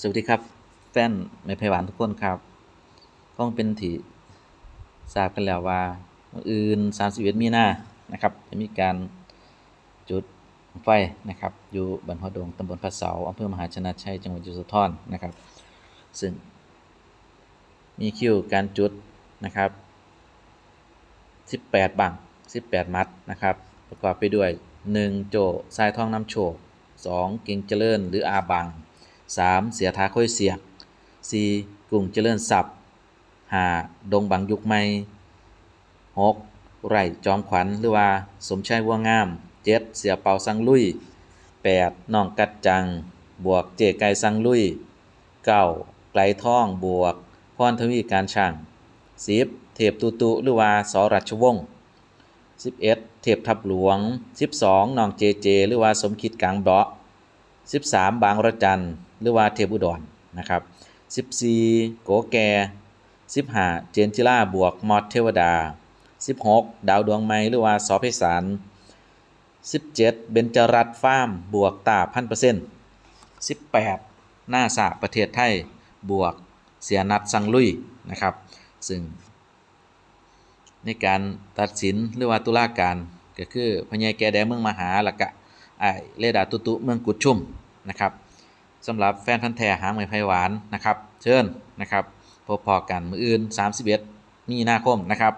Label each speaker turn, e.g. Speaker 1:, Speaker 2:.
Speaker 1: สวัสดีครับ แฟนไม่ไพหวานทุกคนครับก็เป็นที่ทราบกันแล้วว่ามื้ออื่น31มีนานะครับ จะมีการจุดไฟนะครับ อยู่บ้านหัวดงตำบลพระเสาอำเภอมหาชนะชัยจังหวัดยโสธรนะครับ ซึ่ง มีคิวการจุดนะครับ 18 บัง 18 มัดนะครับ ประกอบไปด้วย 1 โจทรายทองน้ำโชค2เก่งเจริญหรืออาบัง 3. เสียท้าค่อยเสียก 4. กลุ่งเจริญศัพท์ 5. ดงบังยุคใหม่ 6. ไร่จอมขวัญหรือว่า สมชายวัวงาม 7. เสียเป่าสังลุย 8. น้องกัดจัง บวกเจไก่สังลุย 9. ไกลท่องบวกพรทวีการช่าง 10. เทพตุตุหรือว่าสรัชวงศ์ 11. เทพทับหลวง 12. น้องเจเจ หรือว่าสมคิดกลางเบาะ 13 บางระจันหรือว่าเทพอุดรนะครับ14 โกแก 15 เจนจิล่าบวกมอดเทวดา 16 ดาวดวงไม้หรือว่าสอเพสาร17 เบญจรัตฟาร์มบวกตาพันเปอร์เซ็นต์18 หน้าสาประเทศไทย บวกเสียนัดสังลุยนะครับ ซึ่ง ในการตัดสินหรือว่าตุลาการก็คือพญายแกแดงเมืองมหาและกะ ไอเลดาตุตุเมืองกุดชุ่มนะครับสำหรับแฟนพันธ์แท้หางไหมไพหวานนะครับ เชิญนะครับพบพอกันมืออื่น 31 มีนาคมนะครับ